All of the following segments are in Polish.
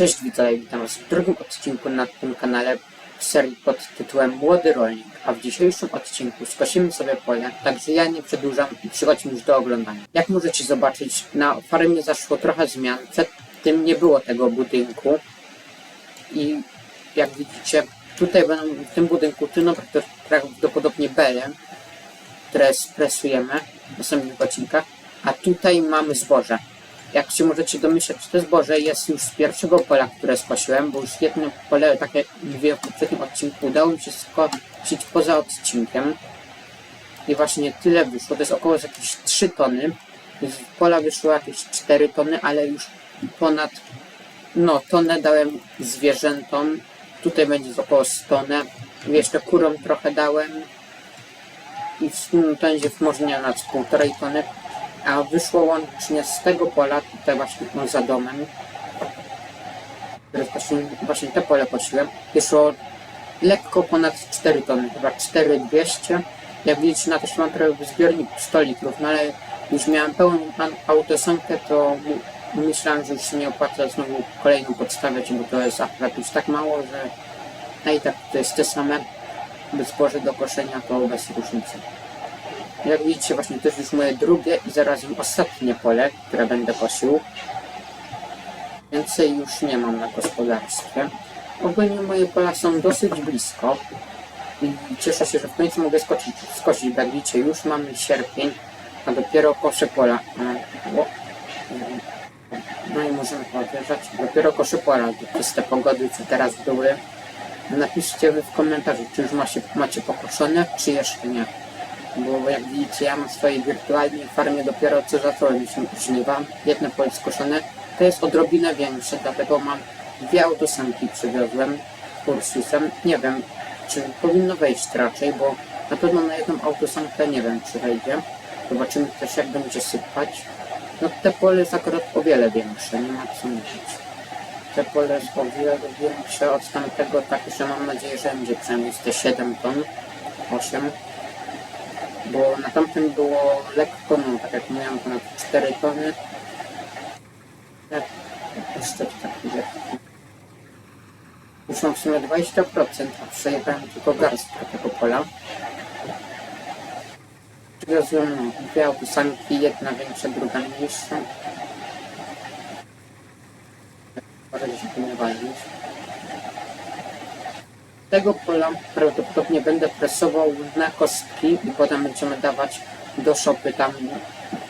Cześć widzowie, witam was w drugim odcinku na tym kanale w serii pod tytułem Młody Rolnik, a w dzisiejszym odcinku skosimy sobie pole, także ja nie przedłużam i przechodzimy już do oglądania. Jak możecie zobaczyć, na farmie zaszło trochę zmian, przed tym nie było tego budynku i jak widzicie, tutaj będą w tym budynku tylno prawdopodobnie bele, które spresujemy w następnych odcinkach, a tutaj mamy zboże. Jak się możecie domyśleć, to zboże jest już z pierwszego pola, które skosiłem, bo już jedno pole, tak jak w poprzednim odcinku, udało mi się skosić poza odcinkiem. I właśnie tyle wyszło, to jest około jakieś 3 tony. Z pola wyszło jakieś 4 tony, ale już ponad, no, tonę dałem zwierzętom. Tutaj będzie około 100 tonę. Jeszcze kurom trochę dałem. I w sumie to będzie może nie nad półtorej tony a wyszło łącznie z tego pola, tutaj właśnie no, za domem, które kosiłem, właśnie te pole kosiłem, wyszło lekko ponad 4 tony, chyba 4200. Jak widzicie na też mam trochę zbiornik 100 litrów, no ale już miałem pełną autosankę, to myślałem, że już się nie opłaca znowu kolejną podstawiać, bo to jest akurat już tak mało, że a i tak to jest te same zboże do koszenia, to bez różnicy. Jak widzicie, właśnie to jest już moje drugie i zarazem ostatnie pole, które będę kosił. Więcej już nie mam na gospodarstwie. Ogólnie moje pola są dosyć blisko. I cieszę się, że w końcu mogę skosić, skosić jak widzicie, już mamy sierpień, a dopiero koszę pola. No i możemy podjeżdżać. Dopiero koszę pola, przez te pogody, co teraz były. Napiszcie wy w komentarzu, czy już macie, macie pokoszone, czy jeszcze nie bo jak widzicie ja mam w swojej wirtualnej farmie dopiero co zacząłem się żniwa, jedno pole skoszone, to jest odrobinę większe, dlatego mam dwie autosanki przywiozłem Ursusem, nie wiem czy powinno wejść raczej, bo na pewno na jedną autosankę nie wiem czy wejdzie, zobaczymy też jak będzie sypać. No te pole jest akurat o wiele większe, nie ma co mówić. Te pole jest o wiele większe od tamtego, tak że mam nadzieję, że będzie przynajmniej te 7 ton, 8 bo na tamtym było lekko, no tak jak mówiłem, ponad 4 tony. Tak, jeszcze tak ile. Już mam w sumie 20%, a przejechałem tylko garstkę tego pola. Przywiozłem dwie autosanki, jedna większa, druga mniejsza. Parę się tu nie walić tego pola prawdopodobnie będę presował na kostki i potem będziemy dawać do szopy tam,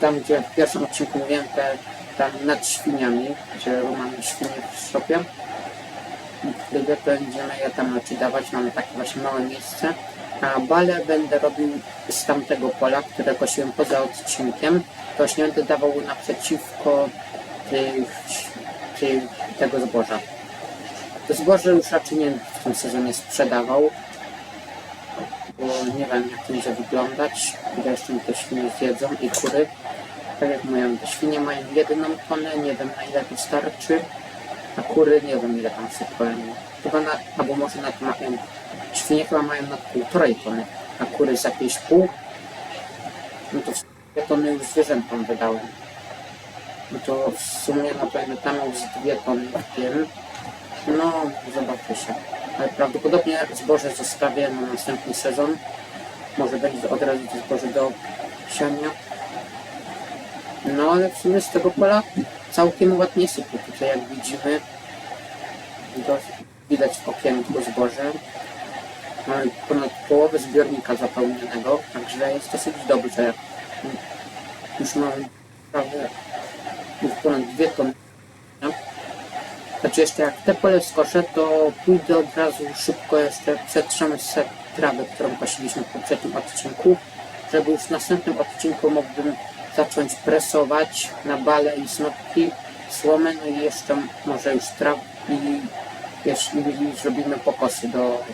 tam gdzie w pierwszym odcinku mówiłem te, tam nad świniami, gdzie mamy świnie w szopie. Wtedy będziemy je tam raczej dawać, mamy takie właśnie małe miejsce. A bale będę robił z tamtego pola, które kosiłem poza odcinkiem. To właśnie będę dawał naprzeciwko tych, tych, tego zboża. To zboże już raczej nie w tym sezonie sprzedawał, bo nie wiem jak to będzie wyglądać. Mi te świnie zjedzą i kury. Tak jak mówię, te świnie mają jedną tonę, nie wiem na ile to starczy, a kury nie wiem ile tam sypałem. Chyba na, albo może na mają, świnie chyba mają na półtorej tony, a kury za 5,5. No to dwie tony już zwierzętom wydałem. No to w sumie na pewno tam już dwie tony w tym. No, zobaczy się. Ale prawdopodobnie zboże zostawię na następny sezon. Może będzie od razu zboże do siania. No, ale w sumie z tego pola całkiem ładnie sypie. Tutaj jak widzimy, widać w okienku zboże. Mamy ponad połowę zbiornika zapełnionego, także jest dosyć dobrze. Już mamy prawie już ponad dwie tony znaczy jeszcze jak te pole skoszę, to pójdę od razu szybko jeszcze przetrzemy sobie trawę, którą kosiliśmy w poprzednim odcinku, żeby już w następnym odcinku mógłbym zacząć presować na bale i snopki słomę, no i jeszcze może już traw i jeśli zrobimy pokosy do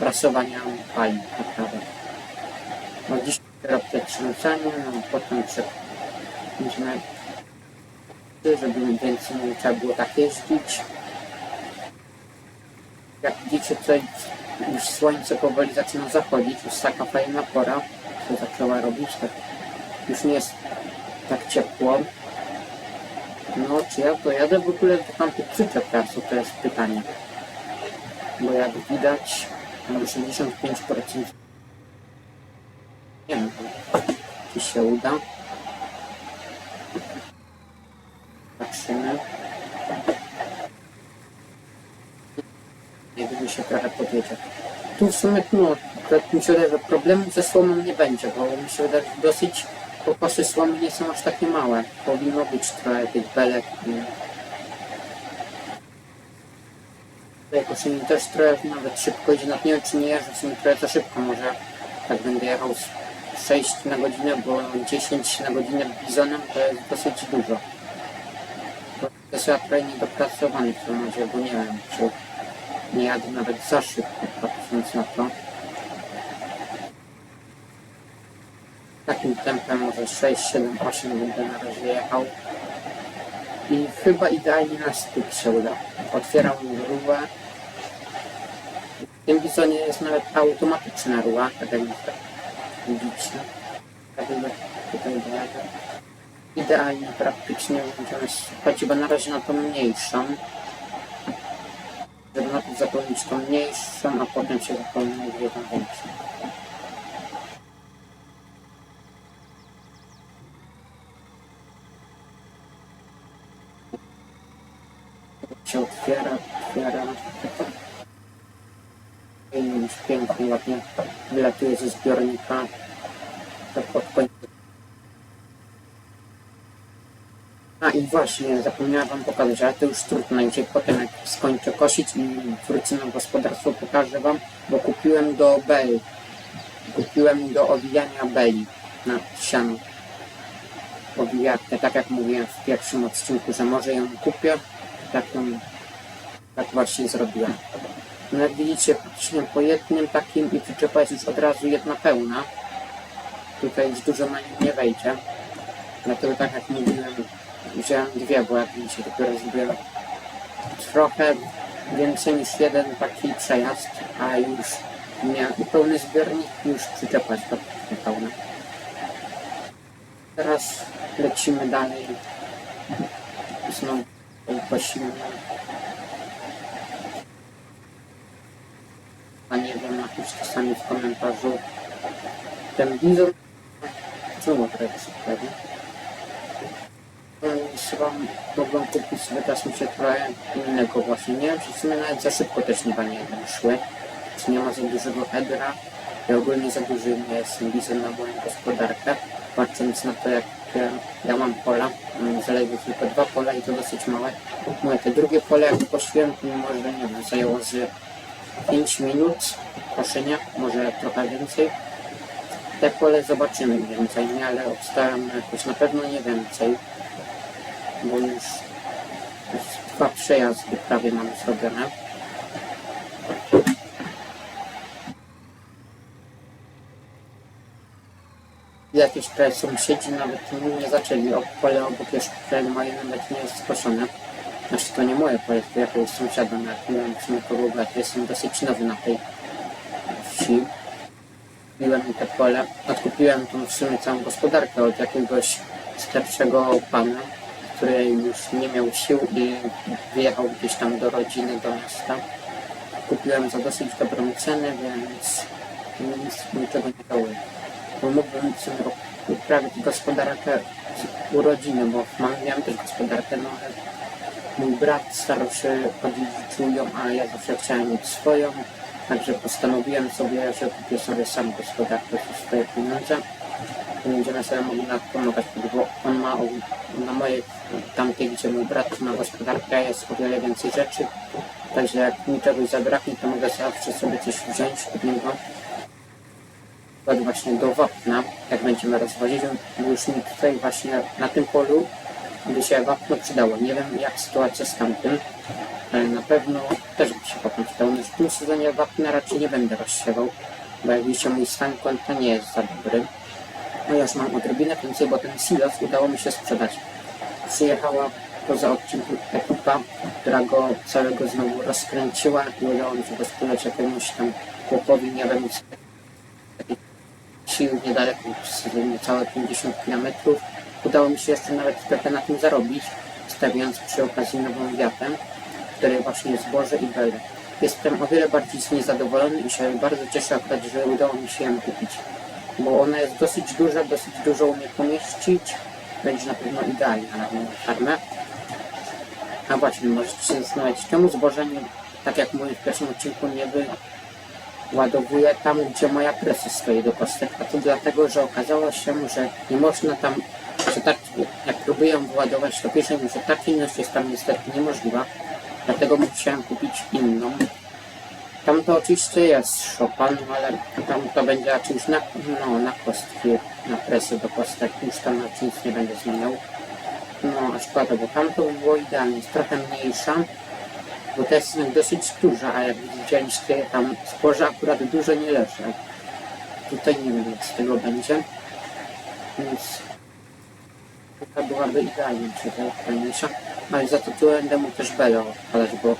prasowania pali na trawę. No dziś robię przetrząsanie, no potem będziemy żeby więcej nie trzeba było tak jeździć. Jak widzicie tutaj już słońce powoli zaczyna zachodzić, już taka fajna pora się zaczęła robić, tak już nie jest tak ciepło. No, czy ja pojadę w ogóle do tamtych przyczep czasu, to jest pytanie. Bo jak widać, mam 65%. Nie wiem, czy się uda. Patrzymy. Nie wiem, mi się. Tu w sumie, no, akurat mi się wydaje, że problemu ze słomą nie będzie, bo mi się wydaje, że dosyć pokosy słomy nie są aż takie małe. Powinno być trochę tych belek. Tutaj koszenie też trochę nawet szybko idzie, nawet nie wiem czy nie jeżdżę w sumie trochę za szybko, może tak będę jechał z 6 na godzinę, bo 10 na godzinę bizonem to jest dosyć dużo. To jest ja trochę niedopracowany w tym razie, bo nie wiem czy nie jadę nawet za szybko, patrząc na to. Takim tempem może 6, 7, 8 będę na razie jechał. I chyba idealnie na styk się uda. Otwieram rurę. W tym bizonie jest nawet automatyczna rura, tak jak widzicie. Tak jakby tutaj. Idealnie praktycznie słuchać, chyba na razie na tą mniejszą żeby najpierw zapełnić tą mniejszą, a potem się zapełnić w jedną większą. się otwiera, otwiera. I już pięknie, ładnie wylatuje ze zbiornika. To pod koniec. A i właśnie, zapomniałem wam pokazać, ale to już trudno, gdzie potem jak skończę kosić i wrócę na gospodarstwo, pokażę wam, bo kupiłem do beli. Kupiłem do owijania beli na siano. Owijarkę, tak jak mówiłem w pierwszym odcinku, że może ją kupię, tak ją, tak właśnie zrobiłem. No jak widzicie, praktycznie po jednym takim i przyczepa jest już od razu jedna pełna. Tutaj już dużo na nim nie wejdzie. Dlatego tak jak mówiłem, wziąłem dwie, bo jak widzicie, dopiero zrobiłem trochę więcej niż jeden taki przejazd, a już miałem pełny zbiornik już przyczepa jest praktycznie pełna. Teraz lecimy dalej. Znowu kosimy. A nie wiem, napiszcie sami w komentarzu. Ten bizon... Czemu trochę pewnie? Chyba mogłem kupić mi się trochę innego właśnie. Nie wiem, czy w sumie nawet za szybko też nie nie szły. Czy nie ma za dużego headera. Ja ogólnie za duży nie jestem bizon na moją gospodarkę. Patrząc na to, jak ja, ja mam pola, mam zaledwie tylko dwa pola i to dosyć małe. Moje te drugie pole, jak mi może, nie wiem, zajęło z 5 minut koszenia, może trochę więcej. Te pole zobaczymy więcej, ale obstaram jakoś na pewno nie więcej, bo już, już dwa przejazdy prawie mam zrobione. Jakieś tutaj sąsiedzi nawet nie zaczęli, o pole obok jeszcze moje nawet nie jest skoszone. Znaczy to nie moje pole, to jakiegoś sąsiada, jak nie wiem w sumie kogo, jestem dosyć nowy na tej wsi. Kupiłem te pole, odkupiłem tą w sumie całą gospodarkę od jakiegoś starszego pana, który już nie miał sił i wyjechał gdzieś tam do rodziny, do miasta. Kupiłem za dosyć dobrą cenę, więc nic, niczego nie żałuję. Bo mógłbym w sumie uprawić gospodarkę u rodziny, bo miałem też gospodarkę, no ale mój brat starał się odziedziczył ją, a ja zawsze chciałem mieć swoją. Także postanowiłem sobie, że kupię sobie sam gospodarkę za swoje pieniądze. Będziemy sobie mogli nad pomagać, bo on ma na mojej tamtej, gdzie mój brat ma gospodarkę, jest o wiele więcej rzeczy. Także jak mi czegoś zabraknie, to mogę zawsze sobie coś wziąć od niego. Właśnie do wapna, jak będziemy rozwozić, już mi tutaj właśnie na tym polu by się wapno przydało. Nie wiem jak sytuacja z tamtym, ale na pewno też by się wapno przydało. W tym sezonie wapna raczej nie będę rozsiewał, bo jak widzicie mój stan konta nie jest za dobry. No ja mam odrobinę więcej, bo ten silos udało mi się sprzedać. Przyjechała poza odcinku ekipa, która go całego znowu rozkręciła i udało mi się go sprzedać jakiemuś tam chłopowi, nie wiem, sił niedaleko, niecałe 50 km. Udało mi się jeszcze nawet trochę na tym zarobić, stawiając przy okazji nową wiatę, której właśnie jest zboże i bele. Jestem o wiele bardziej z niej zadowolony i się bardzo cieszę akurat, że udało mi się ją kupić. Bo ona jest dosyć duża, dosyć dużo umie pomieścić. Będzie na pewno idealna na moją farmę. A właśnie, możecie się zastanawiać, czemu zboże nie, tak jak mówię w pierwszym odcinku, nie wyładowuje tam, gdzie moja presa stoi do kostek. A to dlatego, że okazało się, że nie można tam, że tak, jak próbuję wyładować, to pisze mi, że ta czynność jest tam niestety niemożliwa. Dlatego musiałem kupić inną. Tam to oczywiście jest Chopin, ale tam to będzie raczej już na, no, na kostki, na presy do kostek, już tam raczej nic nie będzie zmieniał. No, a szkoda, bo tam to by było idealnie, jest trochę mniejsza, bo to jest dosyć duża, a jak widzieliście, tam zboże akurat dużo nie leży. Tutaj nie wiem, jak z tego będzie, więc taka byłaby idealnie, czy to fajniejsza, ale za to tu będę mu też belę odpalać, bo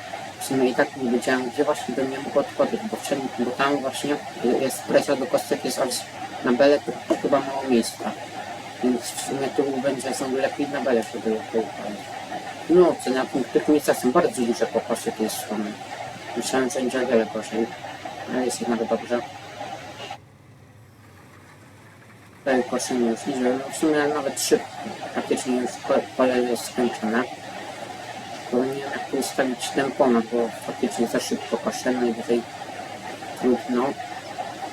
sumie i tak nie wiedziałem, gdzie właśnie do mnie mógł odchodzić, bo, wszędzie, bo tam właśnie jest presja do kostek, jest aż na belę to chyba mało miejsca. Więc w sumie tu będzie są lepiej na belę, żeby je poupalić. No, co na tych miejscach są bardzo duże pokosy tej strony. Myślałem, że będzie o wiele gorzej, ale jest jednak dobrze. Tutaj koszenie już idzie, no w sumie nawet szybko, praktycznie już pole jest skończone. Jak tu ustawić tempona, bo faktycznie za szybko koszę, no i tutaj trudno.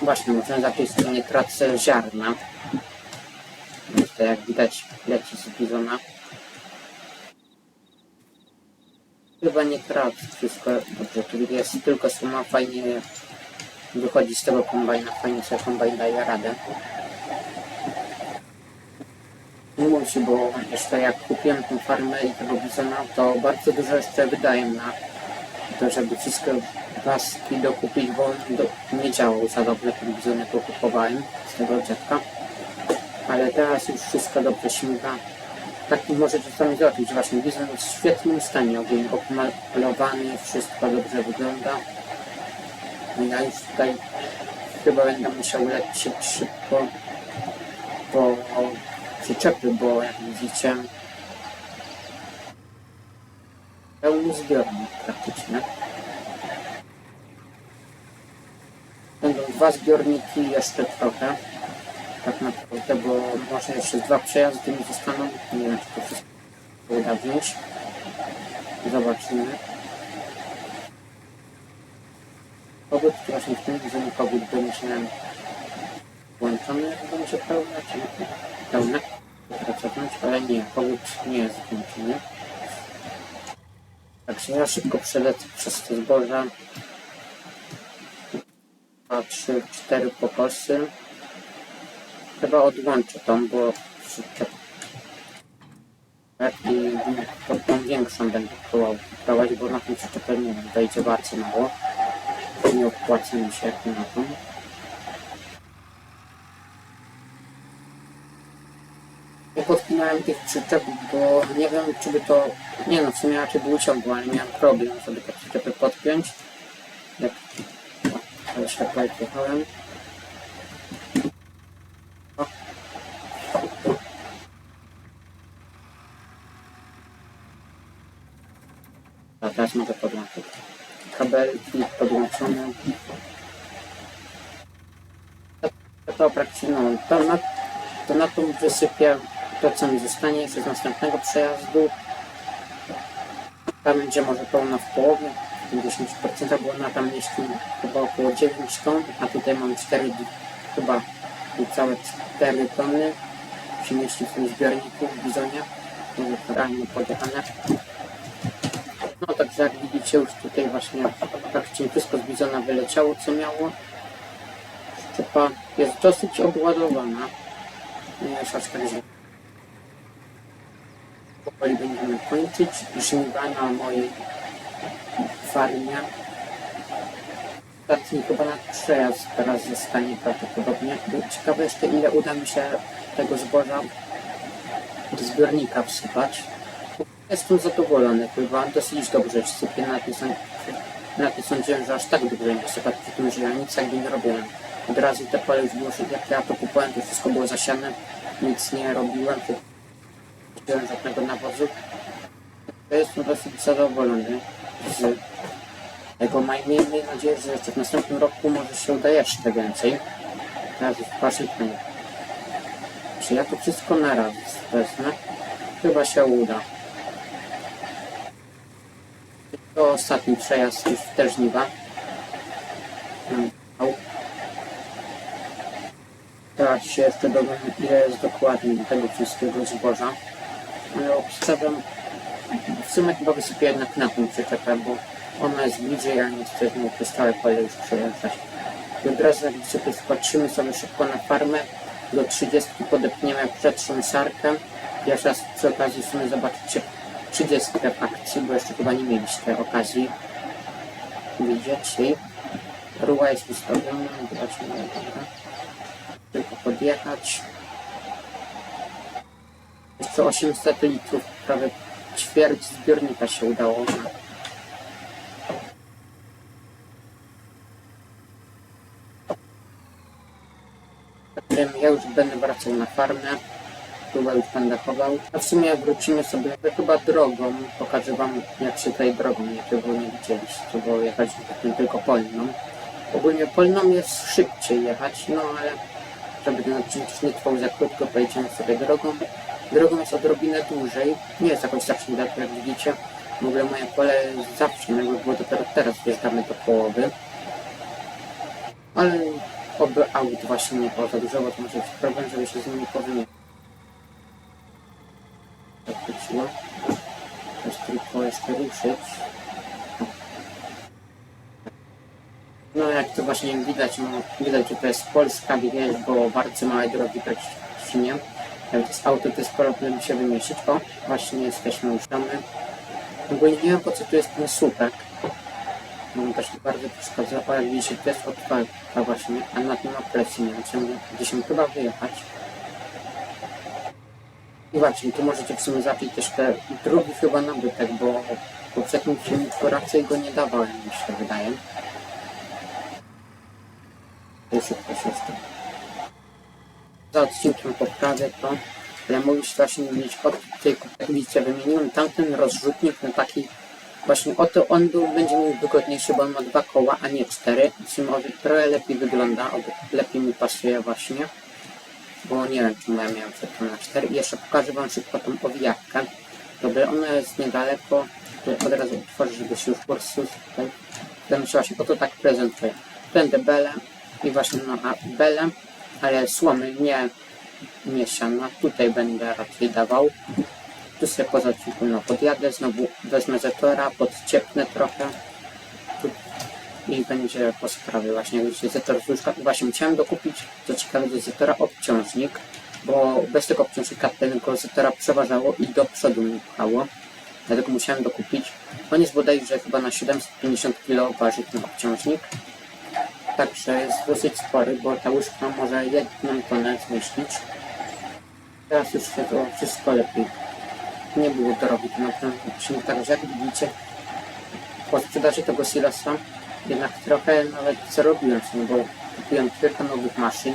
Właśnie, może na tej stronie tracę ziarna. Tutaj jak widać leci z bizona. Chyba nie tracę wszystko dobrze, tu jest tylko suma fajnie wychodzi z tego kombajna, fajnie sobie kombajn daje radę. Nie musi, bo jeszcze jak kupiłem tą farmę i tego bizona, to bardzo dużo jeszcze wydaję na to, żeby wszystkie paski dokupić, bo do, nie działał za dobrze ten bizon, jak go kupowałem z tego dziadka. Ale teraz już wszystko dobrze śmiga. Tak możecie sami zobaczyć, właśnie bizon jest w świetnym stanie, ogólnie omalowany, wszystko dobrze wygląda. No ja już tutaj chyba będę musiał lecieć szybko po przyczepy, bo jak widzicie pełny zbiornik praktycznie. Będą dwa zbiorniki jeszcze trochę. Tak naprawdę, bo może jeszcze dwa przejazdy mi zostaną. Nie wiem, czy to wszystko uda wziąć. Zobaczymy. Kogut, właśnie w tym widzeniu kogut będzie włączony, będzie pełny, czy nie? Cofnąć, ale nie, kogut nie jest włączony. Także ja szybko przelecę przez te zboża. Dwa, trzy, cztery pokosy. Chyba odłączę tą, bo. Tak, i tą, tą większą będę próbował prowadzić, bo na tym przyczepę nie wejdzie bardzo mało. Nie opłaca mi się jak na tą. Podpinałem tych przyczepów, bo nie wiem, czy by to... Nie no, w sumie raczej był ciągły, ale miałem problem, żeby te przyczepy podpiąć. Jak... O, ale jechałem. O. A teraz mogę podłączyć. Kabelki podłączone. To praktycznie, no, to na, to na tą wysypię to, co mi zostanie z następnego przejazdu. Tam będzie może pełna w połowie, 50%, bo ona tam mieści chyba około 9 ton, a tutaj mam 4, chyba niecałe 4 tony się mieści w tym zbiorniku. Może realnie podjechane. No także jak widzicie już tutaj właśnie praktycznie wszystko z bizona wyleciało co miało. Szczepa jest dosyć obładowana. Nie jest. Powoli będziemy kończyć żniwa mojej farmie. Ostatni chyba na przejazd teraz zostanie prawdopodobnie. Ciekawe jeszcze ile uda mi się tego zboża do zbiornika wsypać. Jestem zadowolony, chyba dosyć dobrze sypię na tym sądziłem, że aż tak dobrze nie sypać przy tym, że ja nic jakby nie robiłem. Od razu te pole już było, jak ja to kupowałem, to wszystko było zasiane, nic nie robiłem, wziąłem żadnego nawozu. Ja jestem dosyć zadowolony z tego. Maj- Miejmy nadzieję, że jeszcze w następnym roku może się uda jeszcze więcej. Teraz jest właśnie pytanie. Czy ja to wszystko na raz wezmę? Chyba się uda. To ostatni przejazd już w te żniwa. Teraz się jeszcze dowiem, ile jest dokładnie tego wszystkiego zboża. Obstawiam, w sumie chyba wysypię jednak na tą przyczepę, bo ona jest bliżej, a nie chcę znowu przez całe pole już przejeżdżać. I od razu jak sobie wpatrzymy sobie szybko na farmę, do 30 podepniemy przetrząsarkę. Jeszcze raz przy okazji w sumie zobaczycie 30 w akcji, bo jeszcze chyba nie mieliście okazji widzieć jej. Ruła jest ustawiona, zobaczmy, dobra. Tylko podjechać. Jeszcze 800 litrów, prawie ćwierć zbiornika się udało. Ja już będę wracał na farmę. Chyba już będę chował. A w sumie wrócimy sobie chyba drogą. Pokażę wam jak się tutaj drogą, jakiego nie widzieliście, bo jechać tylko polną. Ogólnie polną jest szybciej jechać, no ale żeby ten odcinek nie trwał za krótko, pojedziemy sobie drogą. Drogą jest odrobinę dłużej, nie jest jakoś strasznie jak widzicie. W ogóle moje pole zawsze, jakby było dopiero teraz wjeżdżamy do połowy. Ale oby aut właśnie nie było za dużo, bo to może być problem, żeby się z nimi powymienić. Tak wróciło. Teraz tylko jeszcze ruszyć. No jak to właśnie widać, no, widać, że to jest Polska, widać, bo bardzo małe drogi praktycznie jest auto, to jest problem się wymieścić. O, właśnie jesteśmy już tam. Nie wiem po co tu jest ten słupek. No też bardzo przeszkadza, o jak widzicie, to jest otwarta właśnie, a na tym ma presję, nie wiem, czemu gdzieś mi chyba wyjechać. I właśnie, tu możecie w sumie zapić też te drugi chyba nabytek, bo w poprzednim filmiku raczej go nie dawałem, mi się wydaje. To szybko się jeszcze. Za odcinkiem poprawię to, ale mogliście właśnie mieć od tej, widzicie, wymieniłem tamten rozrzutnik na taki Właśnie oto on był, będzie mi wygodniejszy, bo on ma dwa koła, a nie cztery. On trochę lepiej wygląda, lepiej mi pasuje właśnie. Bo nie wiem, czemu ja miałem przedtem na cztery. I jeszcze pokażę wam szybko tą owijarkę. Dobra, ona jest niedaleko. To od razu otworzę, żeby się już po prostu tutaj... Będę się właśnie po to tak prezentuje. Będę belem i właśnie no, a belem, ale słomy nie, nie. Tutaj będę raczej dawał. Tu sobie poza no, podjadę, znowu wezmę Zetora, podciepnę trochę tu, i będzie po sprawie właśnie, jak widzicie, Zetor z łóżka. Właśnie chciałem dokupić, co ciekawe, do Zetora obciążnik, bo bez tego obciążnika tego Zetora przeważało i do przodu mi pchało. Dlatego musiałem dokupić. On jest bodajże chyba na 750 kg waży ten obciążnik. Także jest dosyć spory, bo ta łyżka może jedną tonę zmieścić. Teraz już się to wszystko lepiej nie było drogi ten odcinek, także jak widzicie po sprzedaży tego silosa jednak trochę nawet zarobiłem sobie, bo kupiłem kilka nowych maszyn,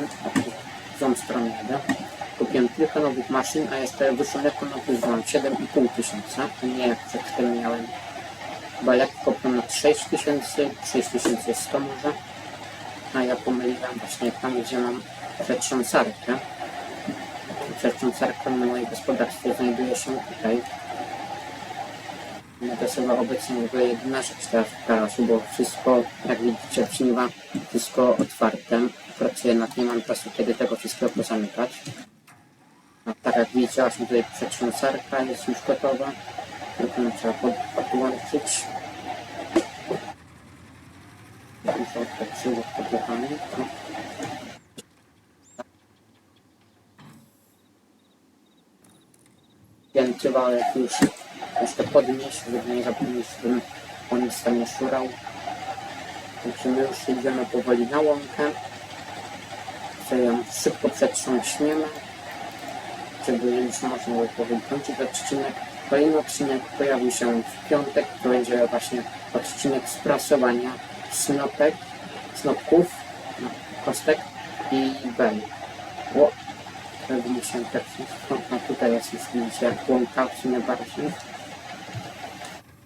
w tą stronę jadę. Kupiłem kilka nowych maszyn, a jeszcze wyszło lekko na plus mam 7,5 tysiąca, nie jak przed chwilą miałem chyba lekko ponad 6 tysięcy, 6100 może, a ja pomyliłem właśnie tam, gdzie mam przetrząsarkę. Przetrząsarka na moim gospodarstwie znajduje się tutaj. No to jest chyba obecnie ogóle jedyna rzecz teraz w garażu, bo wszystko, jak widzicie, przyniwa wszystko otwarte. Pracuję nad nie mam czasu, kiedy tego wszystkiego pozamykać. A tak jak widzicie, właśnie tutaj przetrząsarka jest już gotowa. Tylko trzeba pod, podłączyć. Już odpatrzyło podjechanie. No. Pięty wałek już jeszcze podnieść, żeby nie zapomnieć, żebym on nic tam nie szurał. Także my już idziemy powoli na łąkę. Sobie ją szybko przetrząśniemy, żeby już można było powoli kończyć odcinek. Kolejny odcinek pojawi się w piątek, to będzie właśnie odcinek sprasowania snopek, snopków, no, kostek i bel. Ło, Pewnie się tak no, tutaj jest już widzicie jak łąka w sumie bardziej.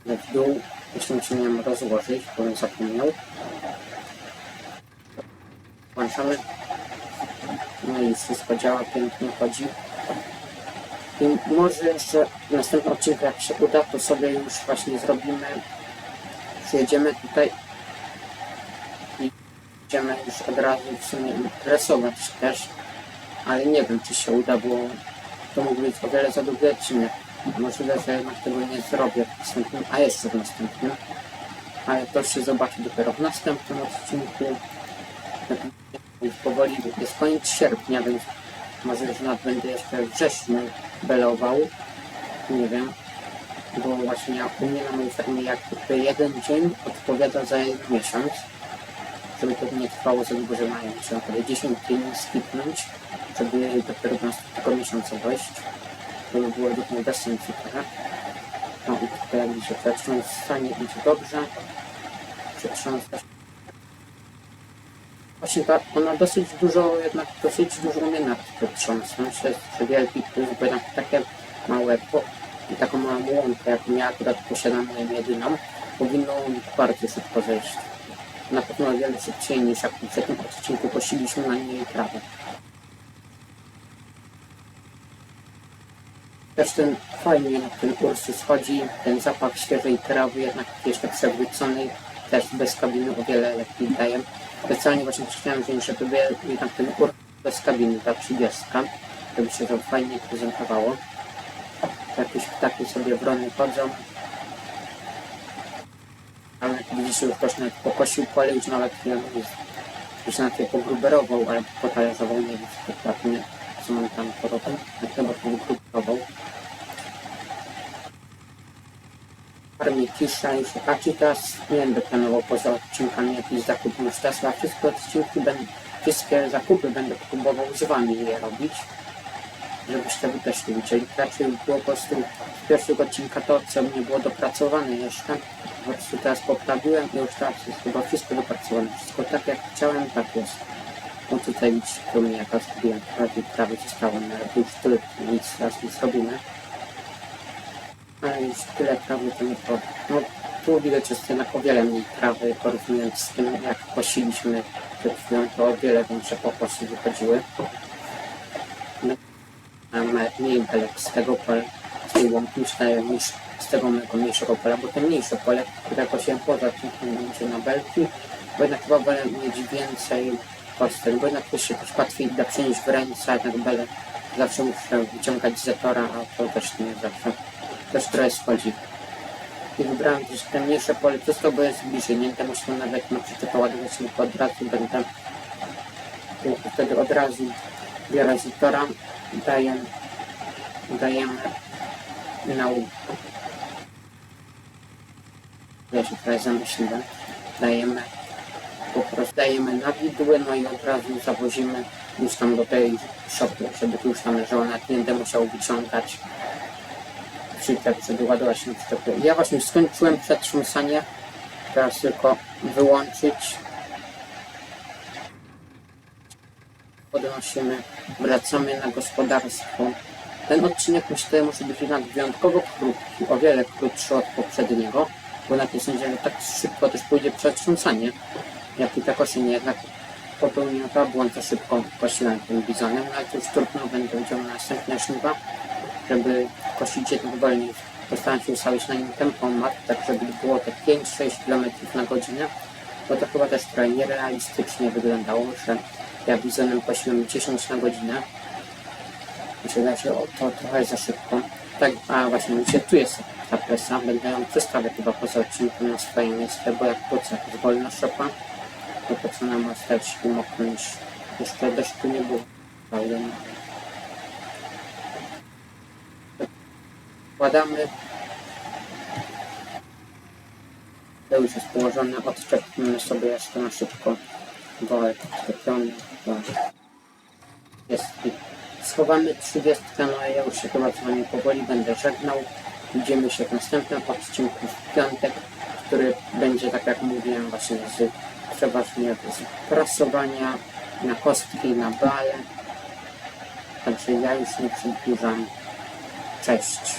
w dół, jeszcze musiałem rozłożyć, bo bym zapomniał. Włączamy. No i wszystko działa, pięknie chodzi. I może jeszcze w następnym odcinku, jak się uda, to sobie już właśnie zrobimy. Przyjedziemy tutaj będziemy już od razu w sumie też. Ale nie wiem, czy się uda, bo to mógł być o wiele za długi odcinek. Możliwe, że jednak tego nie zrobię w następnym, a jeszcze w następnym. Ale to się zobaczy dopiero w następnym odcinku. Już powoli jest koniec sierpnia, więc może że nawet będę jeszcze wrześniu belował. Nie wiem. Bo właśnie u mnie na mojej fermie jakby jeden dzień odpowiada za jeden miesiąc. Żeby to nie trwało za długo, że mają się naprawdę 10 dni skipnąć, żeby dopiero do następnego miesiąca dojść. To by bez sensu trochę. No i tutaj się przetrząsanie idzie dobrze. Przetrząsa się Właśnie ta, ona dosyć dużo, jednak dosyć dużo umie nad przetrząsnąć. To jest wielki plus, bo jednak takie małe, po, taką małą łąkę, jaką ja akurat posiadam jedyną, powinno bardzo szybko zejść. Na pewno o wiele szybciej niż jak w poprzednim odcinku kosiliśmy na niej trawę. Też ten fajnie na ten Ursus schodzi, ten zapach świeżej trawy, jednak jeszcze przewróconej, też bez kabiny o wiele lepiej daje. Specjalnie właśnie chciałem wziąć, żeby jednak ten Ursus bez kabiny, ta 30, żeby się to fajnie prezentowało. Jakieś ptaki sobie wrony chodzą. Ale widzicie, już ktoś nawet pokosił pole, już nawet nie już na tej pogruberował, ale potalerzował, nie wiem, dokładnie, co on tam porobił. Na chyba pogruberował. Farmie cisza i szukaczy teraz nie będę planował poza odcinkami jakichś zakupów już teraz, a wszystkie odcinki będę, wszystkie zakupy będę próbował z wami je robić żebyście wy też nie widzieli. Raczej było po prostu z pierwszego odcinka to, co nie było dopracowane jeszcze. Po prostu teraz poprawiłem i już teraz jest chyba wszystko dopracowane. Wszystko tak jak chciałem, tak jest. No tutaj widzicie, to mnie jaka zrobiłem. Prawie prawie zostało, no ale już tyle nic teraz nie zrobimy. Ale już tyle prawie to nie to. No tu widać jest jednak o wiele mniej trawy porównując z tym jak kosiliśmy przed chwilą, to o wiele większe pokosy wychodziły mam nawet mniej belek z tego pola, z tej łąki na- niż z tego mniejszego pola, bo to mniejsze pole, które kosiłem poza odcinkiem będzie na belki, bo jednak chyba wolę mieć więcej postęp, bo jednak to się też łatwiej da przenieść w ręce, jednak belek zawsze muszę wyciągać z zetora, a to też nie zawsze, też trochę schodzi. I wybrałem też te mniejsze pole, to jest to, bo jest bliżej, nie? Będę musiał nawet na przyczepę ładować, od razu będę wtedy od razu biorę zetora dajemy na łuk. Ja się trochę. Dajemy po prostu dajemy na widły, no i od razu zawozimy już tam do tej szopy, żeby tu już tam leżało, nie będę musiał wyciągać przyczep, żeby ładować na przyczepy. Ja właśnie skończyłem przetrząsanie, teraz tylko wyłączyć podnosimy, wracamy na gospodarstwo. Ten odcinek myślę może być jednak wyjątkowo krótki, o wiele krótszy od poprzedniego, bo na tej sądzie że tak szybko też pójdzie przetrząsanie, jak i tak kosienie, jednak popełniłem to błąd, za szybko kosiłem tym bizonem, no ale to już trudno, będę widział na następne żniwa, żeby kosić jednak wolniej. Postaram się ustawić na nim tempomat, tak żeby było te 5-6 km na godzinę, bo to chyba też trochę nierealistycznie wyglądało, że ja bizonem kosiłem 10 na godzinę. Myślę, że o, to trochę za szybko. Tak, a właśnie, widzicie, tu jest ta presa. Będę ją przestawiać chyba poza odcinkiem na swoje miejsce, bo jak po co, jak jest wolna szopa, to po co nam stać się moknąć. Jeszcze deszczu nie było. Prawda? Wkładamy. To już jest położone, odczepimy sobie jeszcze na szybko worek odczepiony. Jest schowamy 30, no a ja już się chyba z wami powoli będę żegnał. Widzimy się w następnym odcinku w piątek, który będzie, tak jak mówiłem, właśnie z przeważnie z prasowania na kostki, na bale. Także ja już nie przedłużam. Cześć.